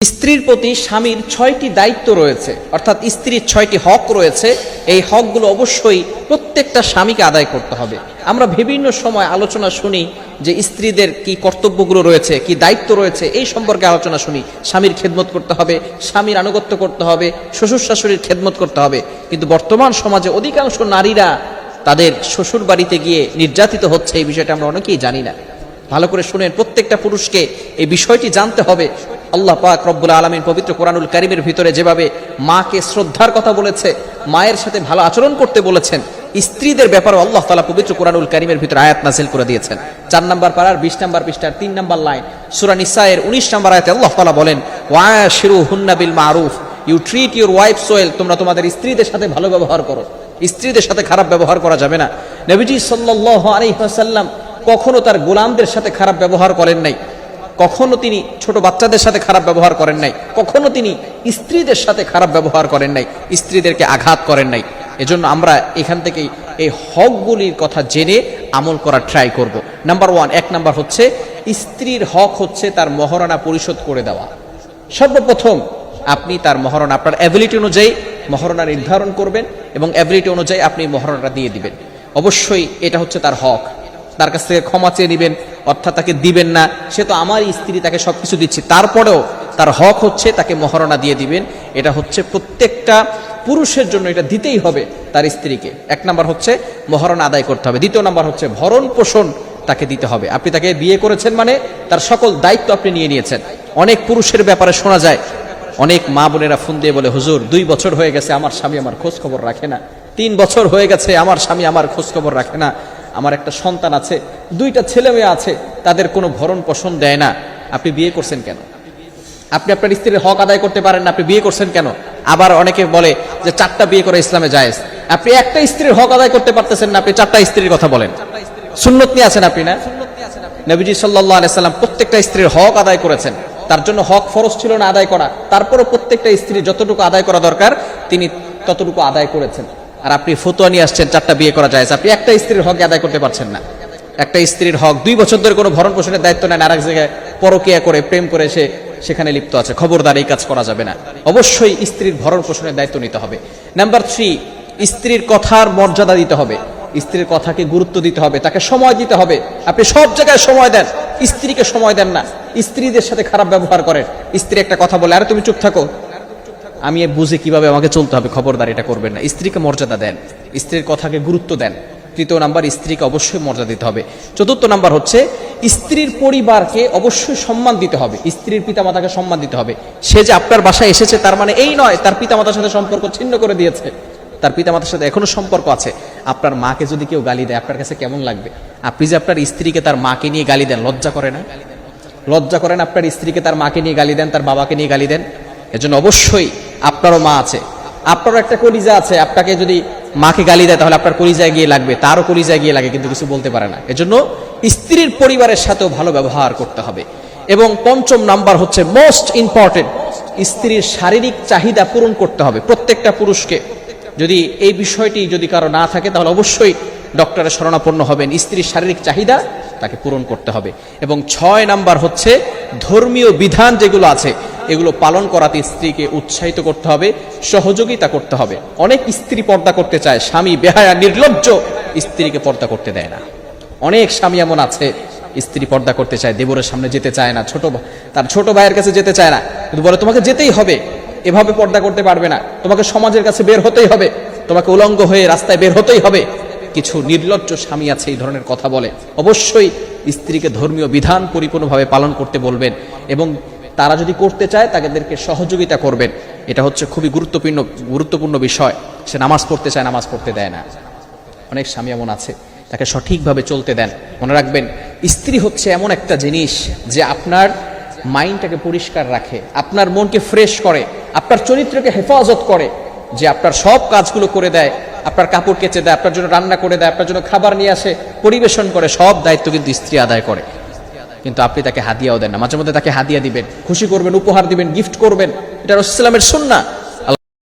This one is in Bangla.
স্ত্রীর প্রতি স্বামীর ছয়টি দায়িত্ব রয়েছে, অর্থাৎ স্ত্রীর ছয়টি হক রয়েছে, এই হকগুলো অবশ্যই প্রত্যেকটা স্বামীকে আদায় করতে হবে। আমরা বিভিন্ন সময় আলোচনা শুনি যে স্ত্রীদের কি কর্তব্যগুলো রয়েছে, কি দায়িত্ব রয়েছে, এই সম্পর্কে আলোচনা শুনি। স্বামীর খেদমত করতে হবে, স্বামীর আনুগত্য করতে হবে শ্বশুর শাশুড়ির খেদমত করতে হবে। কিন্তু বর্তমান সমাজে অধিকাংশ নারীরা তাদের শ্বশুর বাড়িতে গিয়ে নির্যাতিত হচ্ছে, এই বিষয়টা আমরা অনেকেই জানি না। ভালো করে শুনেন, প্রত্যেকটা পুরুষকে এই বিষয়টি জানতে হবে। আল্লাহ পাক রব্বুল আলমিন পবিত্র কোরআনুল কারিমের ভিতরে যেভাবে মাকে শ্রদ্ধার কথা বলেছে, মায়ের সাথে ভালো আচরণ করতে বলেছেন, স্ত্রীদের ব্যাপারে আল্লাহ তালা পবিত্র কোরআনুল কারিমের ভিতরে আয়াত নাসিল করে দিয়েছেন। চার নম্বর পাড়ার, বিশ নম্বর পৃষ্ঠার, তিন নম্বর লাইন, সুরা নিসায়ের উনিশ নম্বর আয়াতে আল্লাহ তালা বলেন ওয়া শিরু হুন্না বিল মারুফ। You treat your wife so well তোমরা তোমাদের স্ত্রীদের সাথে ভালো ব্যবহার করো। স্ত্রীদের সাথে খারাপ ব্যবহার করা যাবে না। নবীজি সাল্লাহ আলহিহাসাল্লাম কখনো তার গোলামদের সাথে খারাপ ব্যবহার করেন নাই। কখনো তিনি ছোট বাচ্চাদের সাথে খারাপ ব্যবহার করেন নাই। কখনো তিনি স্ত্রীদের সাথে খারাপ ব্যবহার করেন নাই, স্ত্রীদেরকে আঘাত করেন নাই। এজন্য আমরা এখান থেকে এই হকগুলির কথা জেনে আমল করার ট্রাই করব। নাম্বার ওয়ান এক নাম্বার হচ্ছে, স্ত্রীর হক হচ্ছে তার মহারণা পরিশোধ করে দেওয়া। সর্বপ্রথম আপনি তার মহারণা, আপনার অ্যাবিলিটি অনুযায়ী মহারণা নির্ধারণ করবেন এবং অ্যাবিলিটি অনুযায়ী আপনি মহারণাটা দিয়ে দিবেন। অবশ্যই এটা হচ্ছে তার হক। তার কাছ থেকে ক্ষমা চেয়ে নেবেন, অর্থাৎ তাকে দিবেন না। সে তো আমার স্ত্রী, তাকে সব কিছু দিচ্ছে। তারপরেও তার হক হচ্ছে তাকে মহারণা দিয়ে দিবেন। এটা হচ্ছে প্রত্যেকটা পুরুষের জন্য এটা দিতেই হবে তার স্ত্রীকে। এক নম্বর হচ্ছে মহারণা আদায় করতে হবে। দ্বিতীয় নাম্বার হচ্ছে ভরণ পোষণ তাকে দিতে হবে। আপনি তাকে বিয়ে করেছেন মানে তার সকল দায়িত্ব আপনি নিয়ে নিয়েছেন। অনেক পুরুষের ব্যাপারে শোনা যায়, অনেক মা বোনেরা ফোন দিয়ে বলে, হুজুর, দুই বছর হয়ে গেছে, আমার স্বামী আমার খোঁজ খবর রাখে না। তিন বছর হয়ে গেছে, আমার স্বামী আমার খোঁজ খবর রাখে না। আমার একটা সন্তান আছে, দুইটা ছেলে মেয়ে আছে, তাদের কোনো ভরণ পোষণ দেয় না। আপনি বিয়ে করছেন কেন? আপনি আপনার স্ত্রীর হক আদায় করতে পারেন না, আপনি বিয়ে করছেন কেন? আবার অনেকে বলে যে চারটা বিয়ে করে ইসলামে জায়েজ। আপনি একটা স্ত্রীর হক আদায় করতে পারতেছেন না, আপনি চারটা স্ত্রীর কথা বলেন। সুন্নত নিয়ে আছেন আপনি না? নবীজি সাল্লাহ আলাইসাল্লাম প্রত্যেকটা স্ত্রীর হক আদায় করেছেন। তার জন্য হক ফরজ ছিল না আদায় করা। তারপরও প্রত্যেকটা স্ত্রী যতটুকু আদায় করা দরকার, তিনি ততটুকু আদায় করেছেন। আর আপনি ফতুয়া নিয়ে আসছেন, চারটা বিয়ে করা যায়। আপনি একটা স্ত্রীর হক আদায় করতে পারছেন না। একটা স্ত্রীর হক, দুই বছর ধরে কোনো ভরণ পোষণের দায়িত্ব নেন আর এক জায়গায় পরকিয়া করে, প্রেম করে সে সেখানে লিপ্ত আছে। খবরদার এই কাজ করা যাবে না। অবশ্যই স্ত্রীর ভরণ পোষণের দায়িত্ব নিতে হবে। নাম্বার থ্রি, স্ত্রীর কথার মর্যাদা দিতে হবে। স্ত্রীর কথাকে গুরুত্ব দিতে হবে, তাকে সময় দিতে হবে। আপনি সব জায়গায় সময় দেন, স্ত্রীকে সময় দেন না। স্ত্রীদের সাথে খারাপ ব্যবহার করেন। স্ত্রী একটা কথা বলে, আরে তুমি চুপ থাকো আমি বুঝে কীভাবে আমাকে চলতে হবে, খবরদার এটা করবেন না। স্ত্রীকে মর্যাদা দেন, স্ত্রীর কথাকে গুরুত্ব দেন। তৃতীয় নাম্বার, স্ত্রীকে অবশ্যই মর্যাদা দিতে হবে। চতুর্থ নাম্বার হচ্ছে, স্ত্রীর পরিবারকে অবশ্যই সম্মান দিতে হবে। স্ত্রীর পিতামাতাকে সম্মান দিতে হবে। সে যে আপনার বাসায় এসেছে, তার মানে এই নয়, তার পিতামাতার সাথে সম্পর্ক ছিন্ন করে দিয়েছে। তার পিতামাতার সাথে এখনও সম্পর্ক আছে। আপনার মাকে যদি কেউ গালি দেয়, আপনার কাছে কেমন লাগবে? আপনি যে আপনার স্ত্রীকে তার মাকে নিয়ে গালি দেন, লজ্জা করে না? লজ্জা করেন আপনার স্ত্রীকে তার মাকে নিয়ে গালি দেন, তার বাবাকে নিয়ে গালি দেন? এজন্য অবশ্যই আপনারও মা আছে। আপনারও একটা কলিজা আছে। আপনাকে যদি মাকে গালি দেয়, তাহলে আপনার কলিজায় গিয়ে লাগবে। তারও কলিজায় গিয়ে লাগে, কিন্তু কিছু বলতে পারে না। এজন্য স্ত্রীর পরিবারের সাথেও ভালো ব্যবহার করতে হবে। এবং পঞ্চম নাম্বার হচ্ছে মোস্ট ইম্পর্টেন্ট স্ত্রীর শারীরিক চাহিদা পূরণ করতে হবে প্রত্যেকটা পুরুষকে। যদি এই বিষয়টি যদি কারও না থাকে, তাহলে অবশ্যই ডক্টরের শরণাপন্ন হবেন। স্ত্রীর শারীরিক চাহিদা তাকে পূরণ করতে হবে। এবং ছয় নাম্বার হচ্ছে ধর্মীয় বিধান যেগুলো আছে এগুলো পালন করাতে স্ত্রীকে উৎসাহিত করতে হবে, সহযোগিতা করতে হবে। অনেক স্ত্রী পর্দা করতে চায়, স্বামী বেহায়া, নির্লজ্জ, স্ত্রীকে পর্দা করতে দেয় না। অনেক স্বামী এমন আছে, স্ত্রী পর্দা করতে চায়, দেবরের সামনে যেতে চায় না, ছোট তার ছোট ভাইয়ের কাছে যেতে চায় না। কিন্তু বলে, তোমাকে যেতেই হবে। এভাবে পর্দা করতে পারবে না। তোমাকে সমাজের কাছে বের হতেই হবে। তোমাকে উলঙ্গ হয়ে রাস্তায় বের হতেই হবে। কিছু নির্লজ্জ স্বামী আছে, এই ধরনের কথা বলে। অবশ্যই স্ত্রীকে ধর্মীয় বিধান পরিপূর্ণভাবে পালন করতে বলবেন এবং তারা যদি করতে চায়, তাদেরকে সহযোগিতা করবেন। এটা হচ্ছে খুবই গুরুত্বপূর্ণ গুরুত্বপূর্ণ বিষয়। সে নামাজ পড়তে চায়, নামাজ পড়তে দেয় না। অনেক স্বামী এমন আছে, তাকে সঠিকভাবে চলতে দেন। মনে রাখবেন, স্ত্রী হচ্ছে এমন একটা জিনিস যে আপনার মাইন্ডটাকে পরিষ্কার রাখে, আপনার মনকে ফ্রেশ করে, আপনার চরিত্রকে হেফাজত করে, যে আপনার সব কাজগুলো করে দেয়, আপনার কাপড় কেচে দেয়, আপনার জন্য রান্না করে দেয়, আপনার জন্য খাবার নিয়ে আসে, পরিবেশন করে, সব দায়িত্ব কিন্তু স্ত্রী আদায় করে। কিন্তু আপনি তাকে হাদিয়াও দেন না। মাঝে মধ্যে তাকে হাদিয়া দিবেন, খুশি করবেন, উপহার দিবেন গিফট করবেন। এটা ইসলামের সুন্না